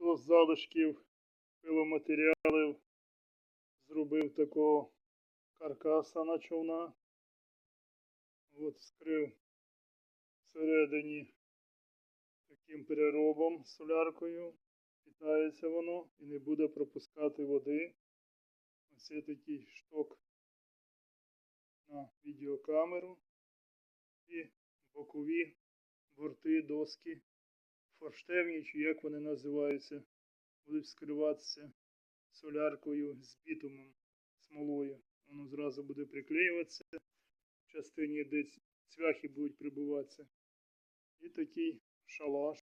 хто з залишків пиломатеріалів зробив такого каркаса на човна. От вскрив всередині таким переробом соляркою. Питається воно і не буде пропускати води. Ось є такий шток на відеокамеру і бокові борти, доски, форштевні, чи як вони називаються, будуть вскриватися соляркою з бітумом, смолою. Воно зразу буде приклеюватися в частині, де цвяхи будуть прибуватися. І такий шалаш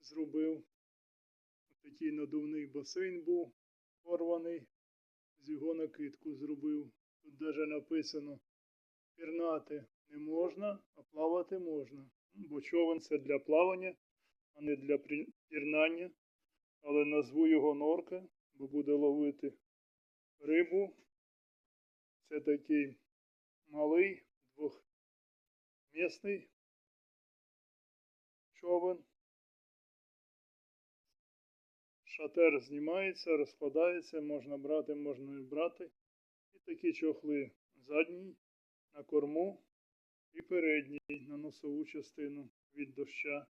зробив. Такий надувний басейн був порваний, з його накидку зробив. Тут навіть написано пірнати не можна, а плавати можна. Бо човен це для плавання, а не для пірнання. Але назву його норка, бо буде ловити рибу. Це такий малий двохмісний човен. Шатер знімається, розкладається, можна брати, можна не брати. І такі чохли задній на корму і передній на носову частину від доща.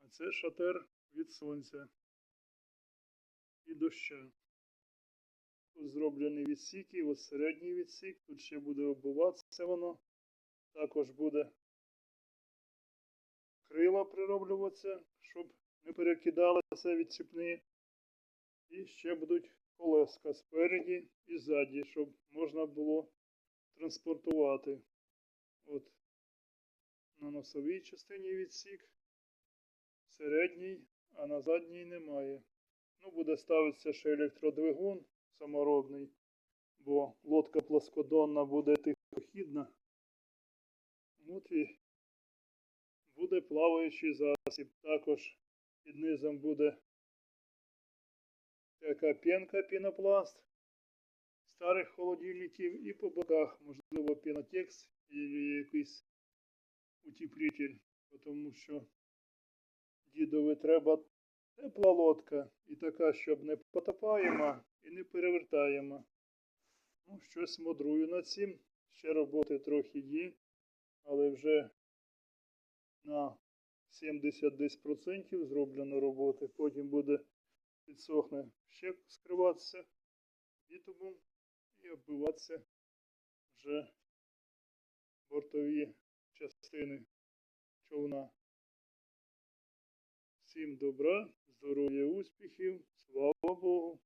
А це шатер від сонця і доща. Тут зроблені відсіки, ось середній відсік, тут ще буде оббуватися воно. Також буде крила прироблюватися, щоб не перекидалися відсіпні. І ще будуть колеска спереді і ззаді, щоб можна було транспортувати. От на носовій частині відсік, середній, а на задній немає. Ну, буде ставитися ще електродвигун саморобний, бо лодка плоскодонна буде тихохідна. От і буде плаваючий засіб. Також під низом буде така пенка пінопласт старих холодильників і по боках, можливо, утеплитель, тому що дідові треба тепла лодка і така, щоб не потопаємо і не перевертаємо. Ну, щось мудрую над цим. Ще роботи трохи є, але вже на 70 десь процентів зроблено роботи. Потім буде підсохне ще скриватися бітумом і оббиватися вже бортові частини човна. Всім добра, здоров'я, успіхів, слава Богу!